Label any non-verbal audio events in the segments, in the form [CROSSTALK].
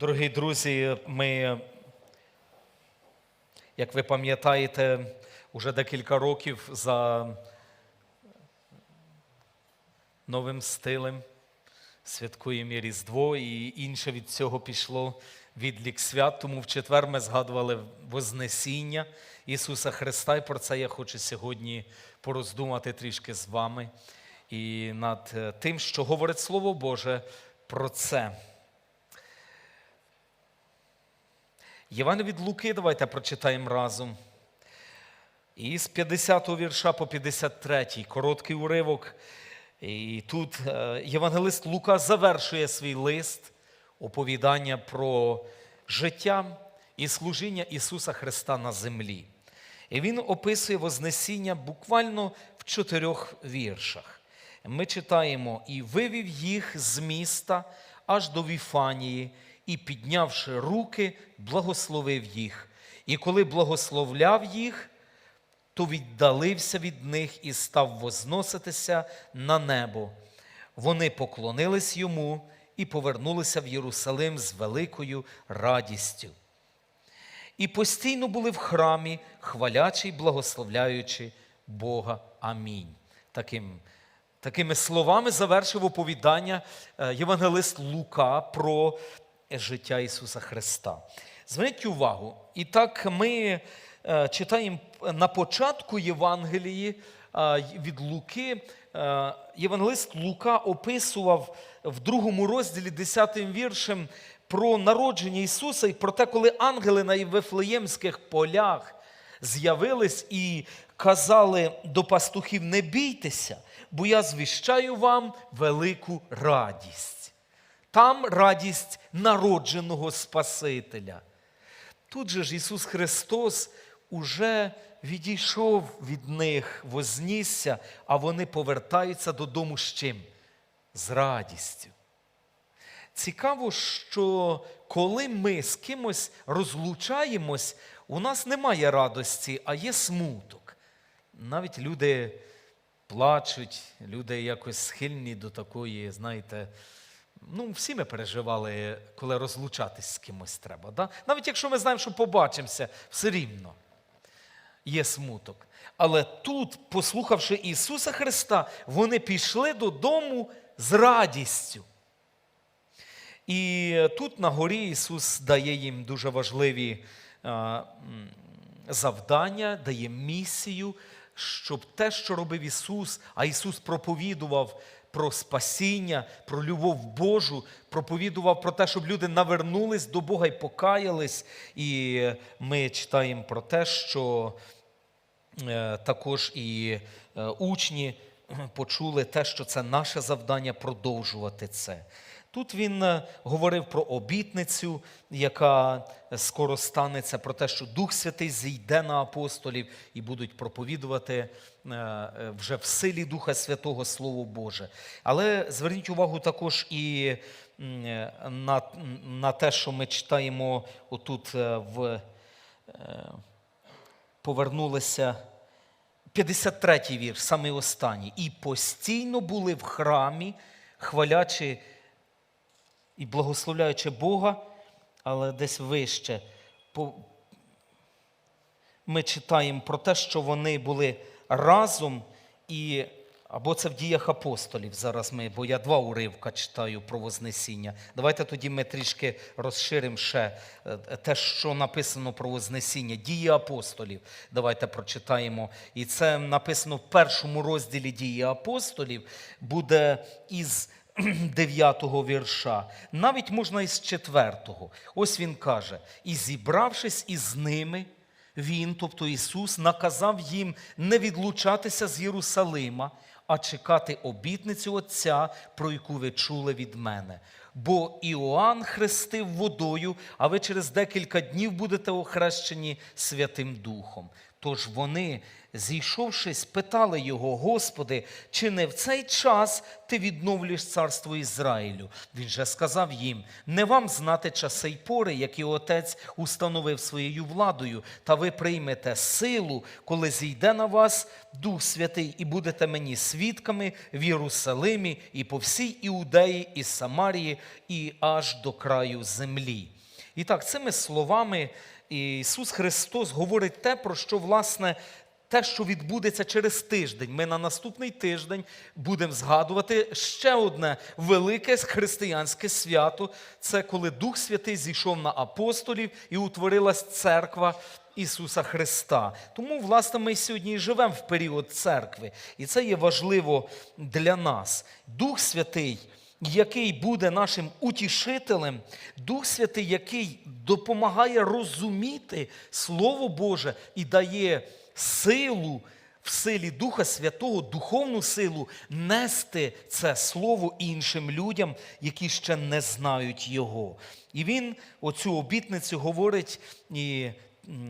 Дорогі друзі, ми, як ви пам'ятаєте, уже декілька років за новим стилем святкуємо Різдво, і інше від цього пішло відлік свят. Тому в четвер ми згадували Вознесіння Ісуса Христа, і про це я хочу сьогодні пороздумати трішки з вами і над е, тим, що говорить Слово Боже про це. Євангеліє від Луки, давайте прочитаємо разом. І з 50-го вірша по 53-й, короткий уривок. І тут е, євангелист Лука завершує свій лист оповідання про життя і служіння Ісуса Христа на землі. І він описує Вознесіння буквально в чотирьох віршах. Ми читаємо: і вивів їх з міста аж до Віфанії, і, піднявши руки, благословив їх. І коли благословляв їх, то віддалився від них і став возноситися на небо. Вони поклонились йому і повернулися в Єрусалим з великою радістю. І постійно були в храмі, хвалячи й благословляючи Бога. Амінь. Таким, такими словами завершив оповідання е, євангелист Лука про життя Ісуса Христа. Зверніть увагу, і так ми е, читаємо на початку Євангелії е, від Луки. е, Євангелист Лука описував в другому розділі 10 віршем про народження Ісуса і про те, коли ангели на Вифлеємських полях з'явились і казали до пастухів: не бійтеся, бо я звіщаю вам велику радість. Там радість народженого Спасителя. Тут же ж Ісус Христос уже відійшов від них, вознісся, а вони повертаються додому з чим? З радістю. Цікаво, що коли ми з кимось розлучаємось, у нас немає радості, а є смуток. Навіть люди плачуть, люди якось схильні до такої, знаєте, ну, всі ми переживали, коли розлучатись з кимось треба. Да? Навіть якщо ми знаємо, що побачимося, все рівно є смуток. Але тут, послухавши Ісуса Христа, вони пішли додому з радістю. І тут на горі Ісус дає їм дуже важливі завдання, дає місію, щоб те, що робив Ісус, а Ісус проповідував про спасіння, про любов Божу, проповідував про те, щоб люди навернулись до Бога і покаялись. І ми читаємо про те, що е, також і е, учні почули те, що це наше завдання продовжувати це. Тут він е, говорив про обітницю, яка скоро станеться, про те, що Дух Святий зійде на апостолів і будуть проповідувати е, е, вже в силі Духа Святого Слово Боже. Але зверніть увагу також і на, на те, що ми читаємо отут в повернулися. 53-й вірш, самий останній. І постійно були в храмі, хвалячи і благословляючи Бога, але десь вище. Ми читаємо про те, що вони були разом і. Або це в діях апостолів. Зараз ми, бо я два уривка читаю про Вознесіння. Давайте тоді ми трішки розширимо ще е, те, що написано про Вознесіння. Дії апостолів. Давайте прочитаємо. І це написано в першому розділі дії апостолів, буде із [CLEARS THROAT] 9 вірша. Навіть можна із 4. Ось він каже: і зібравшись із ними. Він, тобто Ісус, наказав їм не відлучатися з Єрусалима, а чекати обітницю Отця, про яку ви чули від мене. Бо Іоанн хрестив водою, а ви через декілька днів будете охрещені Святим Духом. Тож вони, зійшовшись, питали його, Господи, чи не в цей час ти відновлюєш царство Ізраїлю? Він же сказав їм: не вам знати часи й пори, які отець установив своєю владою, та ви приймете силу, коли зійде на вас Дух Святий, і будете мені свідками в Єрусалимі і по всій Іудеї і Самарії, і аж до краю землі. І так, цими словами Ісус Христос говорить те, про що, власне, те, що відбудеться через тиждень. Ми на наступний тиждень будемо згадувати ще одне велике християнське свято. Це коли Дух Святий зійшов на апостолів і утворилась церква Ісуса Христа. Тому, власне, ми сьогодні і живемо в період церкви. І це є важливо для нас. Дух Святий який буде нашим утішителем, Дух Святий, який допомагає розуміти Слово Боже і дає силу в силі Духа Святого, духовну силу нести це слово іншим людям, які ще не знають Його. І він оцю обітницю говорить і.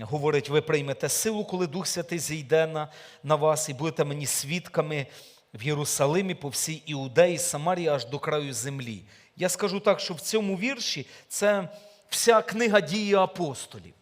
Говорить, ви приймете силу, коли Дух Святий зійде на, на вас, і будете мені свідками в Єрусалимі, по всій Іудеї, Самарії, аж до краю землі. Я скажу так, що в цьому вірші це вся книга дії апостолів.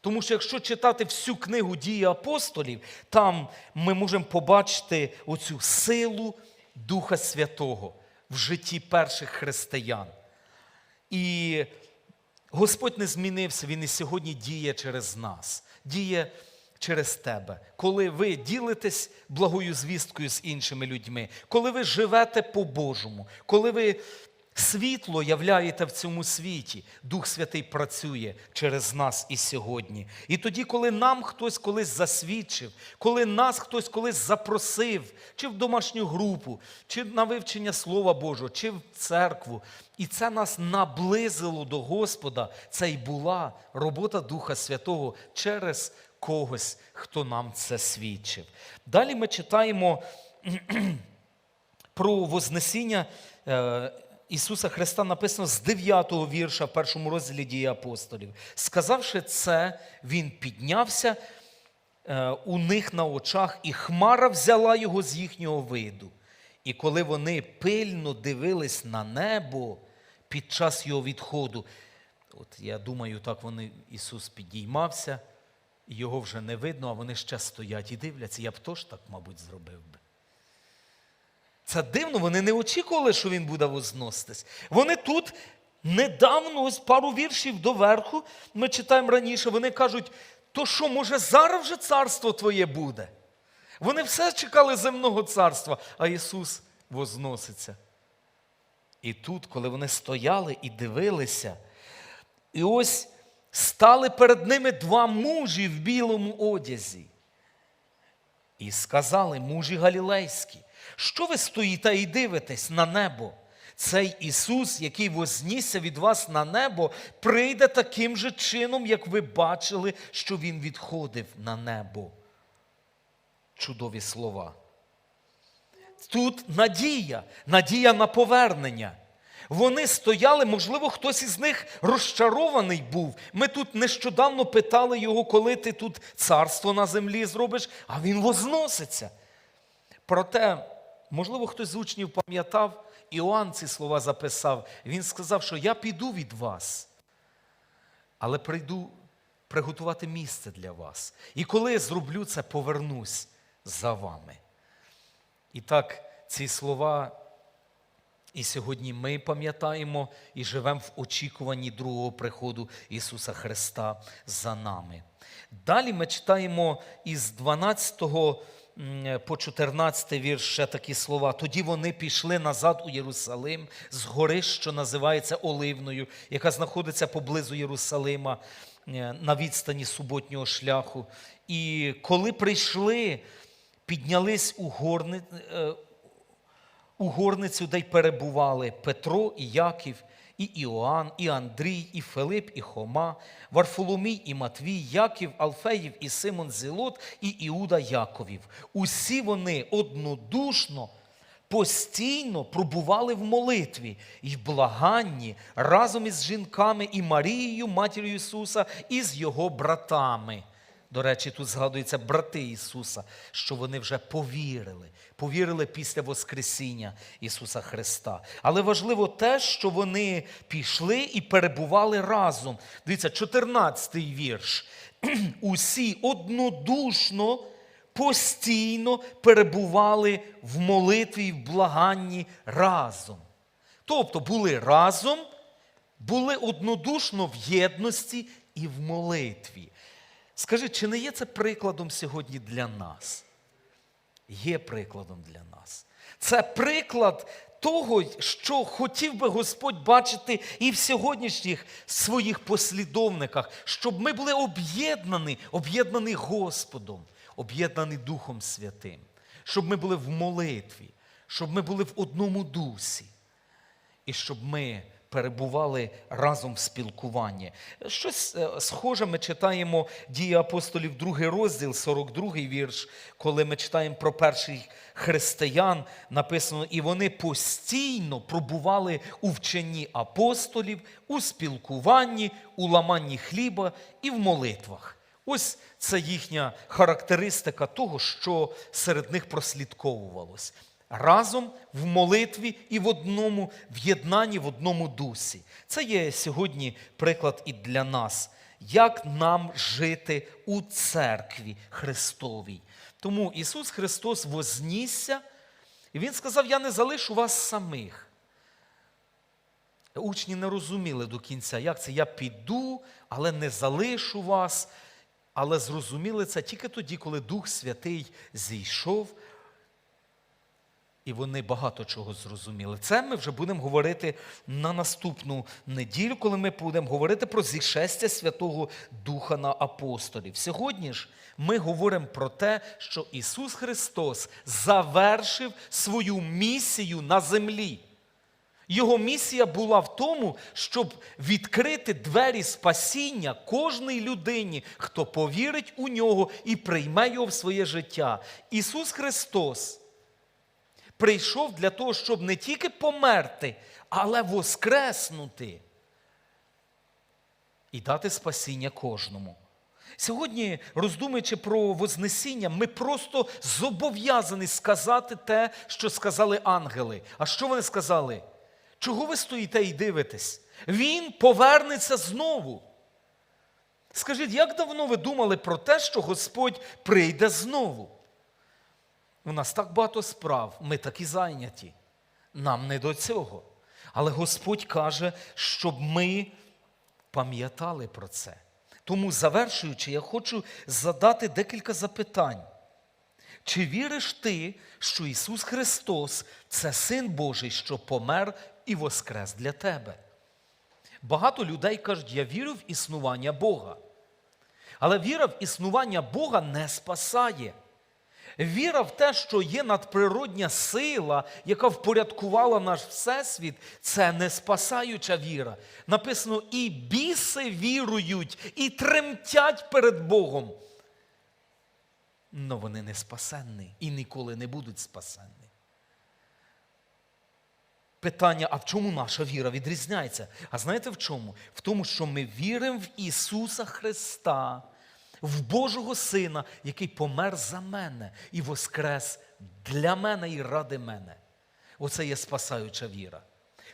Тому що якщо читати всю книгу дії апостолів, там ми можемо побачити оцю силу Духа Святого в житті перших християн. І Господь не змінився, Він і сьогодні діє через нас, діє через тебе. Коли ви ділитесь благою звісткою з іншими людьми, коли ви живете по-божому, коли ви світло являєте в цьому світі, Дух Святий працює через нас і сьогодні. І тоді, коли нам хтось колись засвідчив, коли нас хтось колись запросив, чи в домашню групу, чи на вивчення Слова Божого, чи в церкву, і це нас наблизило до Господа, це й була робота Духа Святого через когось, хто нам це свідчив. Далі ми читаємо про Вознесіння е, Ісуса Христа написано з 9-го вірша в першому розділі дії апостолів. Сказавши це, Він піднявся е, у них на очах, і хмара взяла його з їхнього виду. І коли вони пильно дивились на небо під час його відходу, от я думаю, так вони Ісус підіймався, його вже не видно, а вони ще стоять і дивляться. Я б теж так, мабуть, зробив би. Це дивно, вони не очікували, що він буде возноситись. Вони тут недавно, ось пару віршів доверху, ми читаємо раніше, вони кажуть, то що, може, зараз вже царство твоє буде? Вони все чекали земного царства, а Ісус возноситься. І тут, коли вони стояли і дивилися, і ось стали перед ними два мужі в білому одязі. І сказали мужі галілейські, що ви стоїте і дивитесь на небо? Цей Ісус, який вознісся від вас на небо, прийде таким же чином, як ви бачили, що Він відходив на небо. Чудові слова. Тут надія, надія на повернення. Вони стояли, можливо, хтось із них розчарований був. Ми тут нещодавно питали його, коли ти тут царство на землі зробиш, а він возноситься. Проте, можливо, хтось з учнів пам'ятав, Іоанн ці слова записав. Він сказав, що я піду від вас, але прийду приготувати місце для вас. І коли я зроблю це, повернусь за вами. І так, ці слова. І сьогодні ми пам'ятаємо і живемо в очікуванні другого приходу Ісуса Христа за нами. Далі ми читаємо із 12 по 14 вірш ще такі слова. Тоді вони пішли назад у Єрусалим з гори, що називається Оливною, яка знаходиться поблизу Єрусалима е, на відстані суботнього шляху. І коли прийшли, піднялись у горни, е, у горницю, де й перебували Петро і Яків, і Іоанн, і Андрій, і Филип, і Хома, Варфоломій і Матвій, Яків, Алфеїв і Симон Зелот, і Іуда Яковів. Усі вони однодушно, постійно пробували в молитві і благанні разом із жінками і Марією, матір'ю Ісуса, і з його братами. До речі, тут згадуються брати Ісуса, що вони вже повірили, повірили після Воскресіння Ісуса Христа. Але важливо те, що вони пішли і перебували разом. Дивіться, 14-й вірш. [CLEARS THROAT] Усі однодушно, постійно перебували в молитві і в благанні разом. Тобто були разом, були однодушно в єдності і в молитві. Скажи, чи не є це прикладом сьогодні для нас? Є прикладом для нас. Це приклад того, що хотів би Господь бачити і в сьогоднішніх своїх послідовниках, щоб ми були об'єднані, об'єднані Господом, об'єднані Духом Святим, щоб ми були в молитві, щоб ми були в одному дусі і щоб ми перебували разом в спілкуванні. Щось е, схоже ми читаємо дії апостолів, другий розділ, 42 вірш, коли ми читаємо про перших християн, написано, і вони постійно пробували у вченні апостолів, у спілкуванні, у ламанні хліба і в молитвах. Ось це їхня характеристика того, що серед них прослідковувалось. Разом в молитві і в одному в єднанні, в одному дусі. Це є сьогодні приклад і для нас, як нам жити у церкві Христовій. Тому Ісус Христос вознісся, і Він сказав: Я не залишу вас самих. Учні не розуміли до кінця, як це я піду, але не залишу вас. Але зрозуміли це тільки тоді, коли Дух Святий зійшов, і вони багато чого зрозуміли. Це ми вже будемо говорити на наступну неділю, коли ми будемо говорити про зішестя Святого Духа на апостолів. Сьогодні ж ми говоримо про те, що Ісус Христос завершив свою місію на землі. Його місія була в тому, щоб відкрити двері спасіння кожній людині, хто повірить у нього і прийме його в своє життя. Ісус Христос прийшов для того, щоб не тільки померти, але воскреснути і дати спасіння кожному. Сьогодні, роздумуючи про Вознесіння, ми просто зобов'язані сказати те, що сказали ангели. А що вони сказали? Чого ви стоїте і дивитесь? Він повернеться знову. Скажіть, як давно ви думали про те, що Господь прийде знову? У нас так багато справ, ми такі зайняті. Нам не до цього. Але Господь каже, щоб ми пам'ятали про це. Тому, завершуючи, я хочу задати декілька запитань. Чи віриш ти, що Ісус Христос це Син Божий, що помер і воскрес для тебе? Багато людей кажуть, я вірю в існування Бога. Але віра в існування Бога не спасає. Віра в те, що є надприродня сила, яка впорядкувала наш всесвіт, це не спасаюча віра. Написано, і біси вірують, і тремтять перед Богом. Но вони не спасенні і ніколи не будуть спасенні. Питання, а в чому наша віра відрізняється? А знаєте в чому? В тому, що ми віримо в Ісуса Христа, в Божого Сина, який помер за мене і воскрес для мене і ради мене. Оце є спасаюча віра.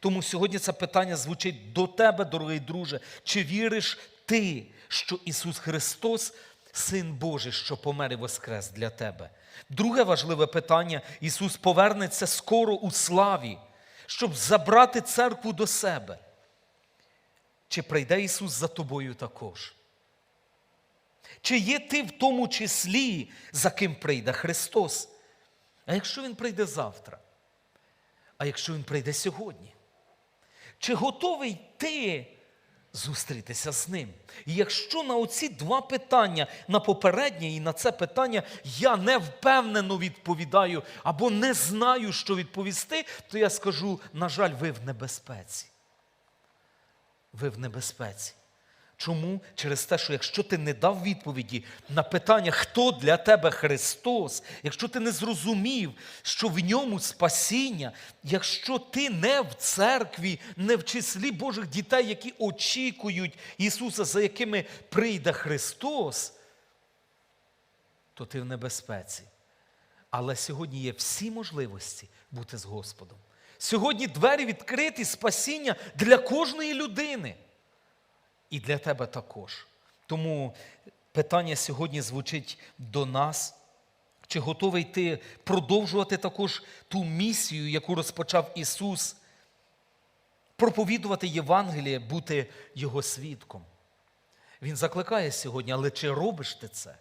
Тому сьогодні це питання звучить до тебе, дорогий друже. Чи віриш ти, що Ісус Христос, Син Божий, що помер і воскрес для тебе? Друге важливе питання: Ісус повернеться скоро у славі, щоб забрати церкву до себе. Чи прийде Ісус за тобою також? Чи є ти в тому числі, за ким прийде Христос? А якщо Він прийде завтра? А якщо Він прийде сьогодні? Чи готовий ти зустрітися з ним? І якщо на оці два питання, на попереднє і на це питання, я не впевнено відповідаю або не знаю, що відповісти, то я скажу, на жаль, ви в небезпеці. Ви в небезпеці. Чому? Через те, що якщо ти не дав відповіді на питання, хто для тебе Христос, якщо ти не зрозумів, що в ньому спасіння, якщо ти не в церкві, не в числі Божих дітей, які очікують Ісуса, за якими прийде Христос, то ти в небезпеці. Але сьогодні є всі можливості бути з Господом. Сьогодні двері відкриті спасіння для кожної людини. І для тебе також. Тому питання сьогодні звучить до нас. Чи готовий ти продовжувати також ту місію, яку розпочав Ісус, проповідувати Євангеліє, бути Його свідком? Він закликає сьогодні, але чи робиш ти це?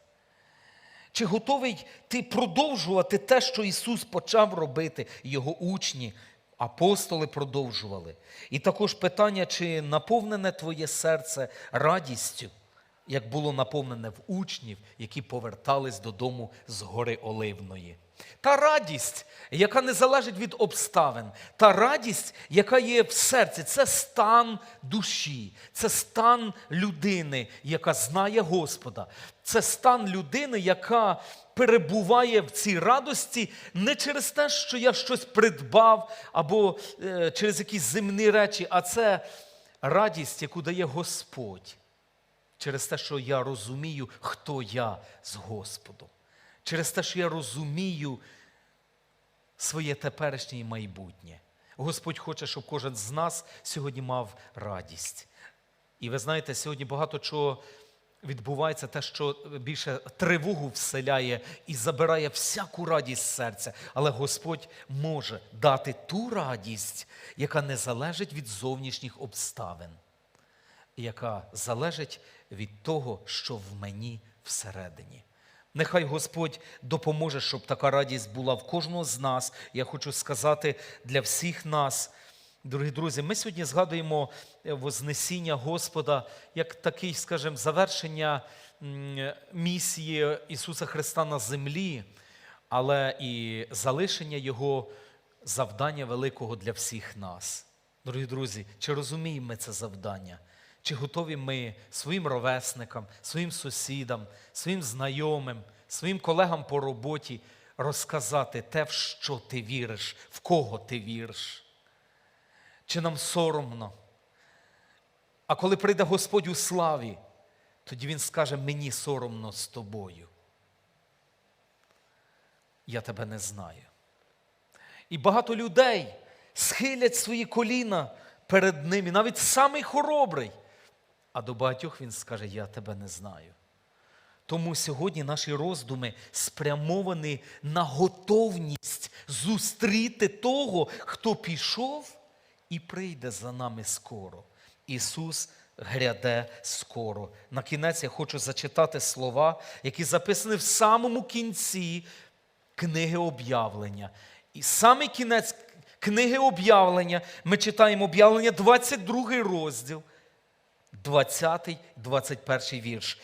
Чи готовий ти продовжувати те, що Ісус почав робити, Його учні, апостоли продовжували? І також питання, чи наповнене твоє серце радістю, як було наповнене в учнів, які повертались додому з гори Оливної. Та радість, яка не залежить від обставин, та радість, яка є в серці, це стан душі, це стан людини, яка знає Господа. Це стан людини, яка перебуває в цій радості не через те, що я щось придбав, або е, через якісь земні речі, а це радість, яку дає Господь через те, що я розумію, хто я з Господом, через те, що я розумію своє теперішнє і майбутнє. Господь хоче, щоб кожен з нас сьогодні мав радість. І ви знаєте, сьогодні багато чого відбувається, те, що більше тривогу вселяє і забирає всяку радість з серця. Але Господь може дати ту радість, яка не залежить від зовнішніх обставин яка залежить від того, що в мені всередині. Нехай Господь допоможе, щоб така радість була в кожного з нас. Я хочу сказати для всіх нас. Дорогі друзі, ми сьогодні згадуємо е, Вознесіння Господа як такий, скажімо, завершення місії Ісуса Христа на землі, але і залишення Його завдання великого для всіх нас. Дорогі друзі, чи розуміємо ми це завдання? Чи готові ми своїм ровесникам, своїм сусідам, своїм знайомим, своїм колегам по роботі розказати те, в що ти віриш, в кого ти віриш? Чи нам соромно? А коли прийде Господь у славі, тоді Він скаже, мені соромно з тобою. Я тебе не знаю. І багато людей схилять свої коліна перед ним, і навіть самий хоробрий. А до багатьох він скаже: Я тебе не знаю. Тому сьогодні наші роздуми спрямовані на готовність зустріти того, хто пішов і прийде за нами скоро. Ісус гряде скоро. На кінець я хочу зачитати слова, які записані в самому кінці книги об'явлення. І саме кінець книги об'явлення ми читаємо об'явлення 22 розділ. 20, 21 вірш.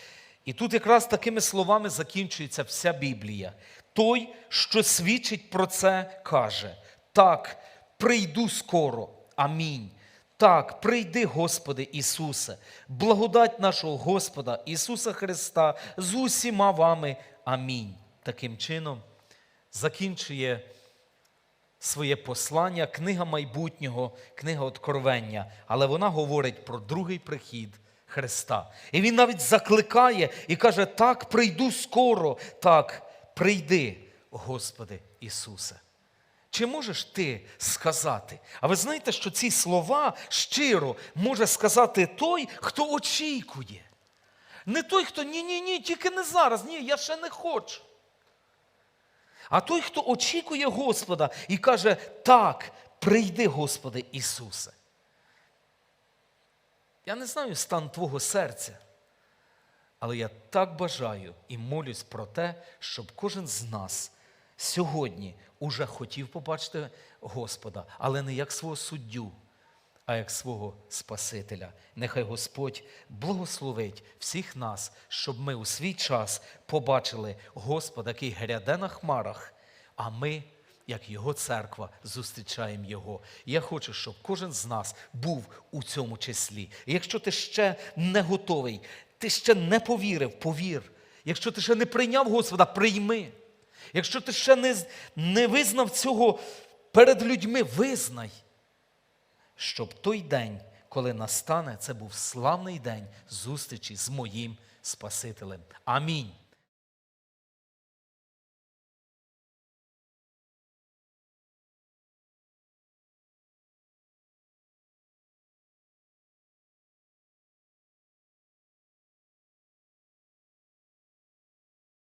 І тут якраз такими словами закінчується вся Біблія. Той, що свідчить про це, каже: Так, прийду скоро. Амінь. Так, прийди, Господи Ісусе, благодать нашого Господа Ісуса Христа з усіма вами. Амінь. Таким чином закінчує своє послання, книга майбутнього, книга Откровення, але вона говорить про другий прихід Христа. І він навіть закликає і каже: так, прийду скоро, так, прийди, Господи Ісусе. Чи можеш ти сказати? А ви знаєте, що ці слова щиро може сказати той, хто очікує. Не той, хто ні-ні, ні, тільки не зараз, ні, я ще не хочу. А той, хто очікує Господа і каже, так, прийди, Господи Ісусе. Я не знаю стан Твого серця, але я так бажаю і молюсь про те, щоб кожен з нас сьогодні уже хотів побачити Господа, але не як свого суддю, а як свого Спасителя. Нехай Господь благословить всіх нас, щоб ми у свій час побачили Господа, який гряде на хмарах, а ми, як Його церква, зустрічаємо Його. Я хочу, щоб кожен з нас був у цьому числі. Якщо ти ще не готовий, ти ще не повірив, повір. Якщо ти ще не прийняв Господа, прийми. Якщо ти ще не, не визнав цього перед людьми, визнай щоб той день, коли настане, це був славний день зустрічі з моїм Спасителем. Амінь.